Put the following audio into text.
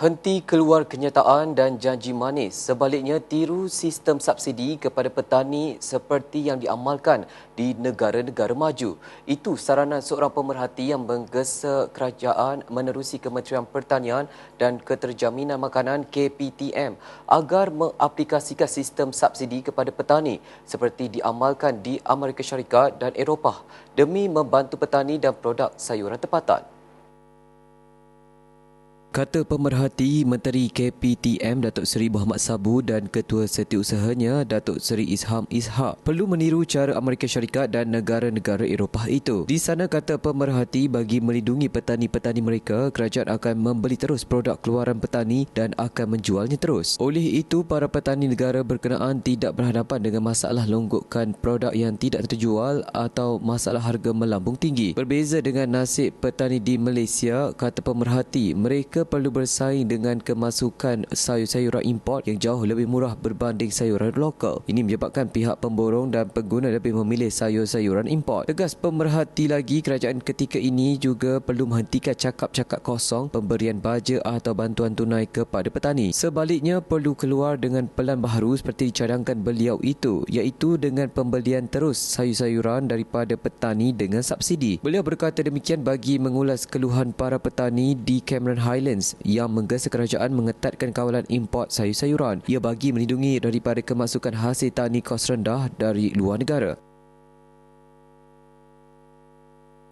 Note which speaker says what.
Speaker 1: Henti keluar kenyataan dan janji manis. Sebaliknya, tiru sistem subsidi kepada petani seperti yang diamalkan di negara-negara maju. Itu saranan seorang pemerhati yang menggesa kerajaan menerusi Kementerian Pertanian dan Keterjaminan Makanan KPTM agar mengaplikasikan sistem subsidi kepada petani seperti diamalkan di Amerika Syarikat dan Eropah demi membantu petani dan produk sayuran tempatan. Kata pemerhati Menteri KPTM Datuk Seri Muhammad Sabu dan Ketua Setiausahanya Datuk Seri Isham Ishak perlu meniru cara Amerika Syarikat dan negara-negara Eropah itu. Di sana kata pemerhati bagi melindungi petani-petani mereka, kerajaan akan membeli terus produk keluaran petani dan akan menjualnya terus. Oleh itu, para petani negara berkenaan tidak berhadapan dengan masalah longgokan produk yang tidak terjual atau masalah harga melambung tinggi. Berbeza dengan nasib petani di Malaysia, kata pemerhati, mereka mereka perlu bersaing dengan kemasukan sayur-sayuran import yang jauh lebih murah berbanding sayuran lokal. Ini menyebabkan pihak pemborong dan pengguna lebih memilih sayur-sayuran import. Tegas pemerhati lagi kerajaan ketika ini juga perlu menghentikan cakap-cakap kosong pemberian baja atau bantuan tunai kepada petani. Sebaliknya perlu keluar dengan pelan baharu seperti dicadangkan beliau itu iaitu dengan pembelian terus sayur-sayuran daripada petani dengan subsidi. Beliau berkata demikian bagi mengulas keluhan para petani di Cameron Highlands Islands yang menggesa kerajaan mengetatkan kawalan import sayur-sayuran. Ia bagi melindungi daripada kemasukan hasil tani kos rendah dari luar negara.